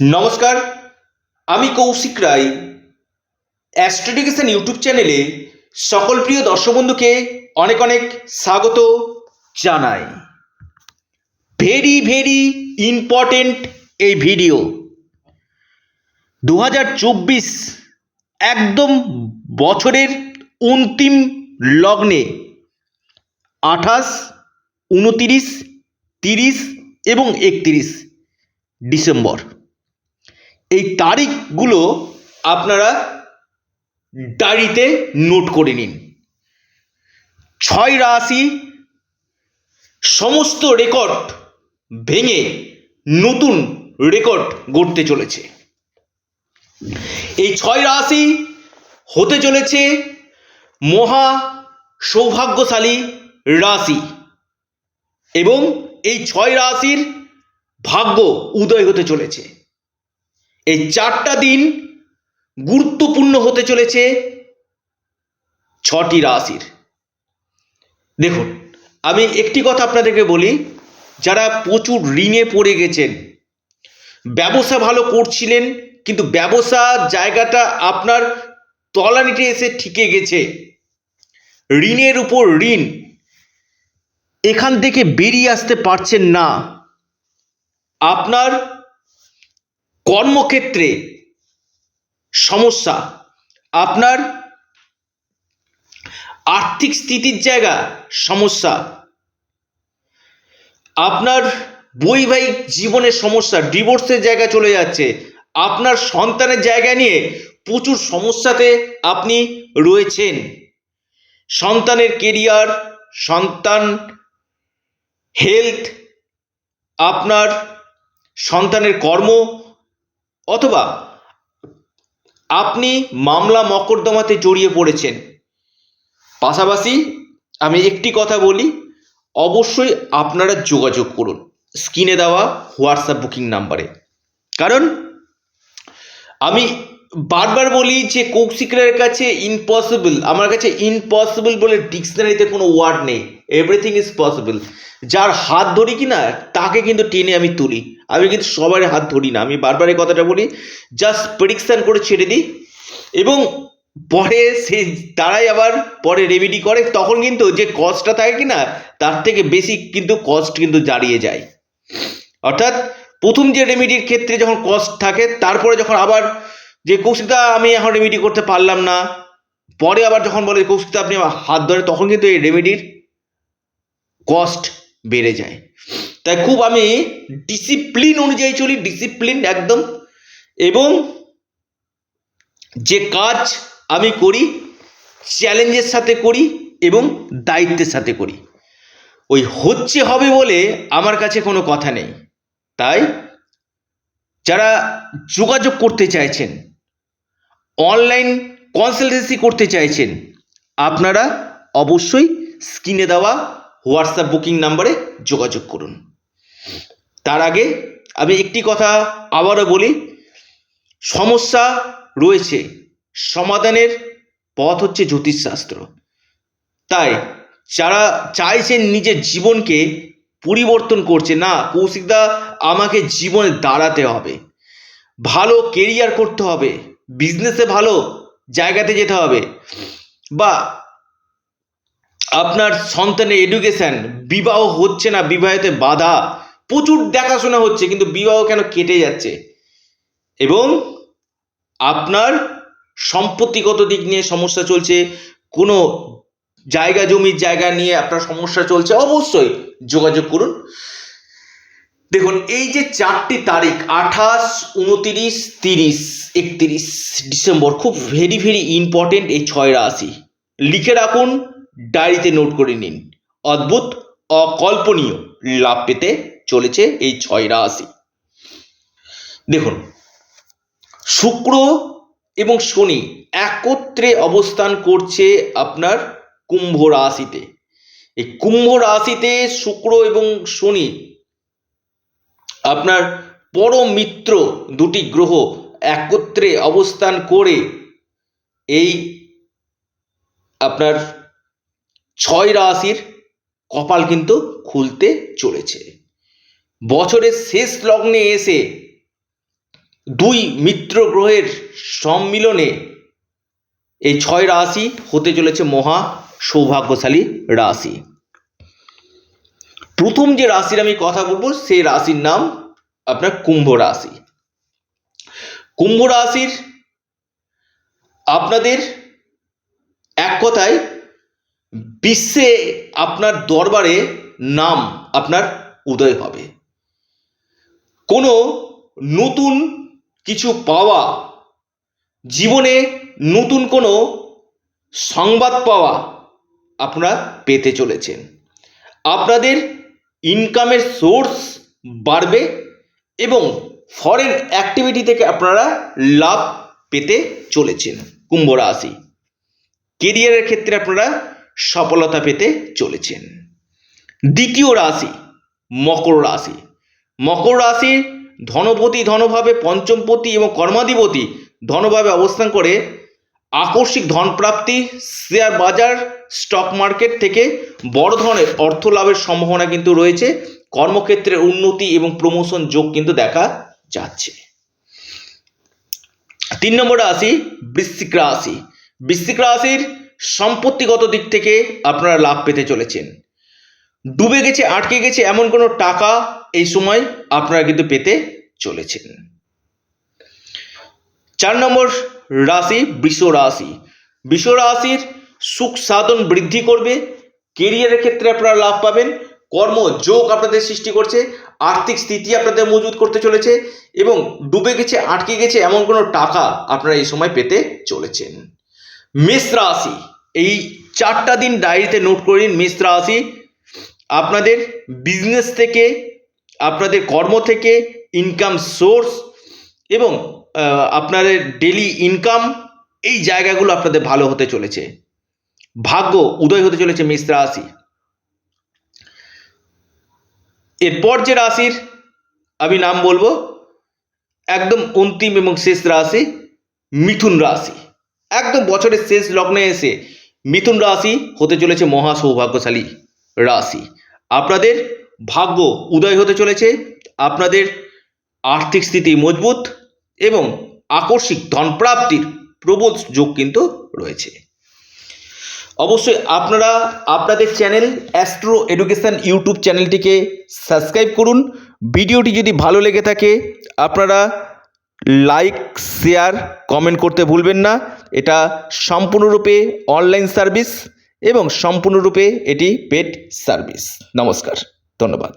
নমস্কার, আমি কৌশিক রায়। অ্যাস্ট্রোডিকেশন ইউটিউব চ্যানেলে সকল প্রিয় দর্শক বন্ধুকে অনেক অনেক স্বাগত জানাই। ভেরি ভেরি ইম্পর্টেন্ট এই ভিডিও দু হাজার চব্বিশ একদম বছরের অন্তিম লগ্নে আঠাশ, উনতিরিশ, তিরিশ এবং একত্রিশ ডিসেম্বর। এই তারিখগুলো আপনারা ডায়েরিতে নোট করে নিন। ছয় রাশি সমস্ত রেকর্ড ভেঙে নতুন রেকর্ড গড়তে চলেছে। এই ছয় রাশি হতে চলেছে মহা সৌভাগ্যশালী রাশি এবং এই ছয় রাশির ভাগ্য উদয় হতে চলেছে। এই চারটা দিন গুরুত্বপূর্ণ হতে চলেছে ছটি রাশির। দেখুন, আমি একটি কথা আপনাদেরকে বলি, যারা প্রচুর ঋণে পড়ে গেছেন, ব্যবসা ভালো করছিলেন, কিন্তু ব্যবসা জায়গাটা আপনার তলানিতে এসে ঠিকে গেছে। ঋণের উপর ঋণ, এখান থেকে বেরিয়ে আসতে পারছেন না। আপনার কর্মক্ষেত্রে সমস্যা। আপনার আর্থিক স্থিতির জায়গা সমস্যা। আপনার বৈবাহিক জীবনের সমস্যা, ডিভোর্সের জায়গা চলে যাচ্ছে। আপনার সন্তানের জায়গা নিয়ে প্রচুর সমস্যাতে আপনি রয়েছেন। সন্তানের কেরিয়ার সন্তান হেলথ আপনার সন্তানের কর্ম অথবা আপনি মামলা মকদ্দমাতে জড়িয়ে পড়েছেন। পাশাপাশি আমি একটি কথা বলি, অবশ্যই আপনারা যোগাযোগ করুন স্ক্রিনে দেওয়া হোয়াটসঅ্যাপ বুকিং নাম্বারে। কারণ আমি বারবার বলি যে কৌশিকের কাছে ইম্পসিবল আমার কাছে ইম্পসিবল বলে ডিকশনারিতে কোনো ওয়ার্ড নেই। এভরিথিং ইজ পসিবল যার হাত ধরি কি না, তাকে কিন্তু টেনে আমি তুলি। আমি কিন্তু সবার হাত ধরি না। আমি বারবার এই কথাটা বলি জাস্ট প্রেডিকশান করে ছেড়ে দিই। এবং পরে সে তারাই আবার পরে রেমেডি করে, তখন কিন্তু যে কস্টটা থাকে কি না, তার থেকে বেশি কিন্তু কস্ট কিন্তু দাঁড়িয়ে যায়। অর্থাৎ প্রথম যে রেমেডির ক্ষেত্রে যখন কস্ট থাকে, তারপরে যখন আবার যে কৌশিকদা আমি এখন রেমেডি করতে পারলাম না, পরে আবার যখন বলে কৌশিকদা আপনি আমার হাত ধরে, তখন কিন্তু এই রেমেডির কস্ট বেড়ে যায়। তাই খুব আমি ডিসিপ্লিন অনুযায়ী চলি ডিসিপ্লিন একদম। এবং যে কাজ আমি করি চ্যালেঞ্জের সাথে করি এবং দায়িত্বের সাথে করি। ওই হচ্ছে হবে বলে আমার কাছে কোনো কথা নেই। তাই যারা যোগাযোগ করতে চাইছেন অনলাইন কনসালটেন্সি করতে চাইছেন, আপনারা অবশ্যই স্ক্রিনে দেওয়া হোয়াটসঅ্যাপ বুকিং নাম্বারে যোগাযোগ করুন। তার আগে আমি একটি কথা আবারও বলি, সমস্যা রয়েছে, সমাধানের পথ হচ্ছে জ্যোতিষশাস্ত্র। তাই যারা চাইছেন নিজের জীবনকে পরিবর্তন করছে, না, কৌশিকদা, আমাকে জীবনে দাঁড়াতে হবে, ভালো কেরিয়ার করতে হবে বিজনেসে ভালো, জায়গাতে যেতে হবে। বা আপনার সন্তানের এডুকেশন বিবাহ হচ্ছে না, বিবাহেতে বাধা, প্রচুর দেখাশোনা হচ্ছে, কিন্তু বিবাহ কেন কেটে যাচ্ছে? এবং আপনার সম্পত্তিগত দিক নিয়ে সমস্যা চলছে, কোনো জায়গা, জমির জায়গা নিয়ে আপনার সমস্যা চলছে, অবশ্যই যোগাযোগ করুন। দেখুন, এই যে চারটি তারিখ, আঠাশ, উনতিরিশ, তিরিশ একত্রিশ ডিসেম্বর, খুব ভেরি ভেরি ইম্পর্টেন্ট এই ছয় রাশি। লিখে রাখুন, ডায়েরিতে নোট করে নিন। অদ্ভুত, অকল্পনীয় লাভ পেতে চলেছে এই ছয় রাশি। দেখুন, শুক্র এবং শনি একত্রে অবস্থান করছে আপনার কুম্ভ রাশিতে। এই কুম্ভ রাশিতে শুক্র এবং শনি আপনার পরম মিত্র দুটি গ্রহ একত্রে অবস্থান করে এই আপনার ছয় রাশির কপাল কিন্তু খুলতে চলেছে। বছরের শেষ লগ্নে এসে দুই মিত্র গ্রহের সম্মিলনে এই ছয় রাশি হতে চলেছে মহা সৌভাগ্যশালী রাশি। প্রথম যে রাশির আমি কথা বলব, সেই রাশির নাম আপনার কুম্ভ রাশি। কুম্ভ রাশির আপনাদের এক কথায় বিশ্বে আপনার দরবারে নাম আপনার উদয় হবে। কোনো নতুন কিছু পাওয়া, জীবনে নতুন কোনো সংবাদ পাওয়া আপনারা পেতে চলেছেন। আপনাদের ইনকামের সোর্স বাড়বে এবং ফরেন অ্যাক্টিভিটি থেকে আপনারা লাভ পেতে চলেছেন, কুম্ভ রাশি। কেরিয়ারের ক্ষেত্রে আপনারা সফলতা পেতে চলেছেন। দ্বিতীয় রাশি, মকর রাশি। মকর রাশির ধনপতি ধনভাবে পঞ্চমপতি এবং কর্মাধিপতি ধনভাবে অবস্থান করে আকস্মিক ধনপ্রাপ্তি শেয়ার বাজার স্টক মার্কেট থেকে বড় ধরনের অর্থ লাভের সম্ভাবনা কিন্তু রয়েছে। কর্মক্ষেত্রের উন্নতি এবং প্রমোশন যোগ কিন্তু দেখা যাচ্ছে। তিন নম্বর রাশি বৃশ্চিক রাশি। বৃশ্চিক রাশির সম্পত্তিগত দিক থেকে আপনারা লাভ পেতে চলেছেন। ডুবে গেছে, আটকে গেছে এমন কোনো টাকা এই সময় আপনারা কিন্তু পেতে চলেছেন। চার নম্বর রাশি বৃষ রাশি। বৃষ রাশির সুখ সাধন বৃদ্ধি করবে। কেরিয়ারের ক্ষেত্রে আপনারা লাভ পাবেন। কর্ম যোগ আপনাদের সৃষ্টি করছে। আর্থিক স্থিতি আপনাদের মজুত করতে চলেছে এবং ডুবে গেছে, আটকে গেছে এমন কোনো টাকা আপনারা এই সময় পেতে চলেছেন। মেষ রাশি, এই চারটা দিন ডায়েরিতে নোট করে নিন মেষ রাশি। আপনাদের বিজনেস থেকে, আপনাদের কর্ম থেকে ইনকাম সোর্স এবং আপনাদের ডেলি ইনকাম এই জায়গাগুলো আপনাদের ভালো হতে চলেছে। ভাগ্য উদয় হতে চলেছে মেষ রাশি। এরপর যে রাশির, আমি নাম বলব, একদম অন্তিম এবং শেষ রাশি, মিথুন রাশি। একদম বছরের শেষ লগ্নে এসে মিথুন রাশি হতে চলেছে মহা সৌভাগ্যশালী রাশি। আপনাদের ভাগ্য উদয় হতে চলেছে, আপনাদের আর্থিক স্থিতি মজবুত এবং আকস্মিক ধনপ্রাপ্তির প্রবল যোগ কিন্তু রয়েছে। অবশ্যই আপনারা আপনাদের চ্যানেল অ্যাস্ট্রো এডুকেশন ইউটিউব চ্যানেলটিকে সাবস্ক্রাইব করুন। ভিডিওটি যদি ভালো লেগে থাকে, আপনারা লাইক, শেয়ার, কমেন্ট করতে ভুলবেন না। এটা সম্পূর্ণরূপে অনলাইন সার্ভিস এবং সম্পূর্ণরূপে এটি পেড সার্ভিস। নমস্কার, ধন্যবাদ।